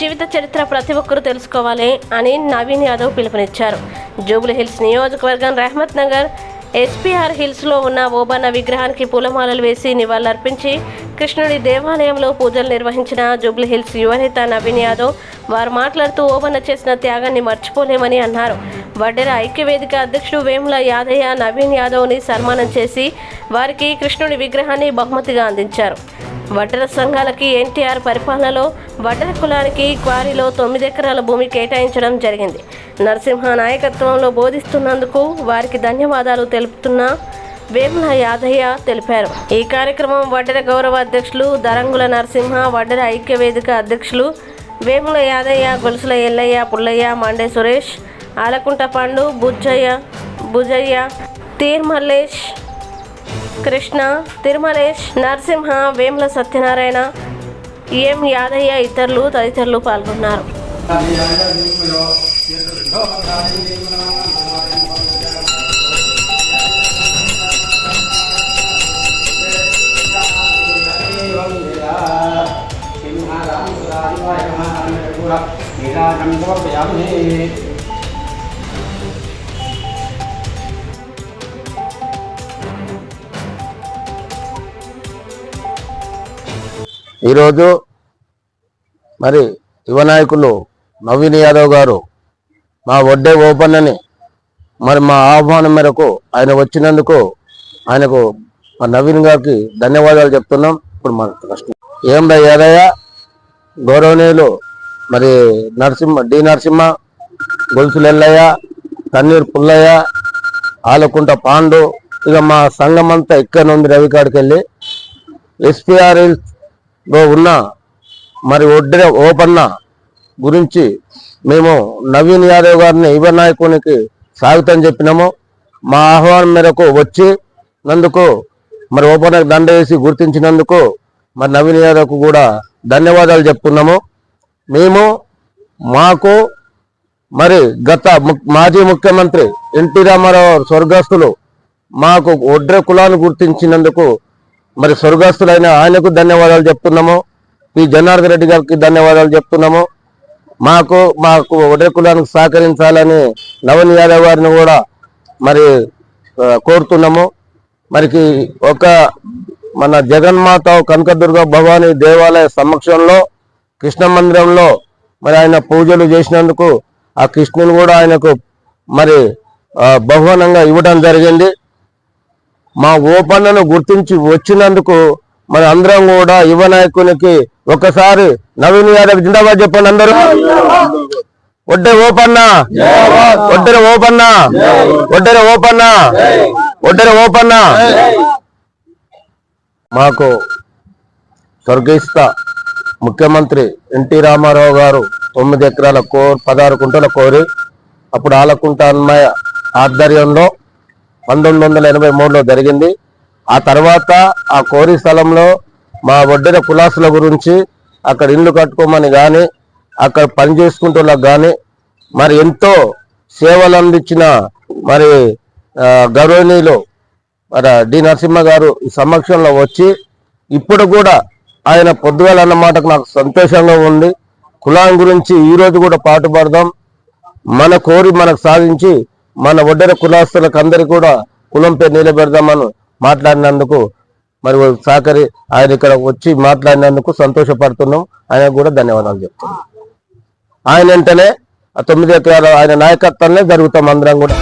జీవిత చరిత్ర ప్రతి ఒక్కరూ తెలుసుకోవాలి అని నవీన్ యాదవ్ పిలుపునిచ్చారు. జూబ్లీ హిల్స్ నియోజకవర్గం రహమత్ నగర్ ఎస్పీఆర్ హిల్స్లో ఉన్న ఓబన్న విగ్రహానికి పూలమాలలు వేసి నివాళులర్పించి కృష్ణుడి దేవాలయంలో పూజలు నిర్వహించిన జూబ్లీ హిల్స్ యువనేత నవీన్ యాదవ్ వారు మాట్లాడుతూ ఓబన్న చేసిన త్యాగాన్ని మర్చిపోలేమని అన్నారు. వడ్డెర ఐక్యవేదిక అధ్యక్షుడు వేముల యాదయ్య నవీన్ యాదవ్ని సన్మానం చేసి వారికి కృష్ణుడి విగ్రహాన్ని బహుమతిగా అందించారు. వడ్డర సంఘాలకి ఎన్టీఆర్ పరిపాలనలో వడ్డర కులానికి క్వారీలో తొమ్మిది ఎకరాల భూమి కేటాయించడం జరిగింది. నరసింహ నాయకత్వంలో బోధిస్తున్నందుకు వారికి ధన్యవాదాలు తెలుపుతున్న వేముల యాదయ్య తెలిపారు. ఈ కార్యక్రమం వడ్డెర గౌరవ అధ్యక్షులు దరంగుల నరసింహ వడ్డెర ఐక్య వేదిక అధ్యక్షులు వేముల యాదయ్య గొలుసుల ఎల్లయ్య పుల్లయ్య మండే సురేష్ ఆలకుంట పండు బుజ్జయ్య భుజయ్య తీర్మల్లేష్ కృష్ణ తిరుమలేష్ నరసింహ వేముల సత్యనారాయణ ఎం యాదయ్య ఇతరులు తదితరులు పాల్గొన్నారు ఈరోజు మరి యువ నాయకులు నవీన్ యాదవ్ గారు మా వడ్డే ఓపెన్ అని మరి మా ఆహ్వానం మేరకు ఆయన వచ్చినందుకు ఆయనకు మా నవీన్ గారికి ధన్యవాదాలు చెప్తున్నాం. ఇప్పుడు మన ప్రశ్న. ఏం రా యాదయ్య? గౌరవనీయులు మరి నరసింహ డి నరసింహ గొలుసు ఎల్లయ్య తన్నీరు పుల్లయ్య ఆలకుంట పాండు ఇక మా సంఘం అంతా ఇక్కడ ఉంది రవికాడికి వెళ్ళి ఎస్పీఆర్ ఉన్న మరి ఒడ్డిన ఓపన్న గురించి మేము నవీన్ యాదవ్ గారిని యువ నాయకునికి స్వాగతం చెప్పినాము. మా ఆహ్వానం మేరకు వచ్చి నందుకు మరి ఓపెనర్ దండ వేసి గుర్తించినందుకు మరి నవీన్ యాదవ్కు కూడా ధన్యవాదాలు చెప్తున్నాము మేము మాకు మరి గత మాజీ ముఖ్యమంత్రి ఎన్టీ రామారావు స్వర్గస్థులు మాకు ఒడ్రె కులాన్ని గుర్తించినందుకు మరి స్వర్గస్థులైన ఆయనకు ధన్యవాదాలు చెప్తున్నాము. పి. జనార్దన్ రెడ్డి గారికి ధన్యవాదాలు చెప్తున్నాము. మాకు మాకు ఒడ్రె కులానికి సహకరించాలని నవన్ యాదవ్ గారిని కూడా మరి కోరుతున్నాము. మరికి ఒక మన జగన్మాత కనకదుర్గ భవానీ దేవాలయ సమక్షంలో కృష్ణ మందిరంలో మరి ఆయన పూజలు చేసినందుకు ఆ కృష్ణుని కూడా ఆయనకు మరి ఆ, బహుమానంగా ఇవ్వడం జరిగింది. మా ఓపన్నను గుర్తించి వచ్చినందుకు మన అందరం కూడా యువ నాయకునికి ఒకసారి నవీన్ యాదవ్ జిందాబాద్ చెప్పండి అందరూ. ఒడ్డే ఓపన్న. ఒడ్డెర ఓపన్న. ఒడ్డెర ఓపన్న. ఒడ్డెర ఓపన్న. మాకు స్వర్గీస్త ముఖ్యమంత్రి ఎన్టీ రామారావు గారు తొమ్మిది ఎకరాల కోరి పదహారు కుంటల కోరి అప్పుడు ఆలకుంట అన్మయ ఆధ్వర్యంలో పంతొమ్మిది వందల ఎనభై మూడులో జరిగింది. ఆ తర్వాత ఆ కోరి స్థలంలో మా వడ్డెర కులాసుల గురించి అక్కడ ఇల్లు కట్టుకోమని కానీ అక్కడ పని చేసుకుంటున్నకు కానీ మరి ఎంతో సేవలు అందించిన మరి గౌరవనీయులు మరి డి నరసింహ గారు ఈ సమక్షంలో వచ్చి ఇప్పుడు కూడా ఆయన పొద్దుగాల అన్నమాటకు నాకు సంతోషంగా ఉంది. కులాం గురించి ఈరోజు కూడా పాటుపడదాం. మన కోరి మనకు సాధించి మన ఒడ్డర కులాస్తులకు అందరి కూడా కులం పేరు నిలబెడదామని మాట్లాడినందుకు మరి సహకరి ఆయన ఇక్కడ వచ్చి మాట్లాడినందుకు సంతోషపడుతున్నాం. ఆయన కూడా ధన్యవాదాలు చెప్తున్నాం. ఆయన వెంటనే తొమ్మిది ఎకరాల ఆయన నాయకత్వంలో జరుగుతాం అందరం కూడా.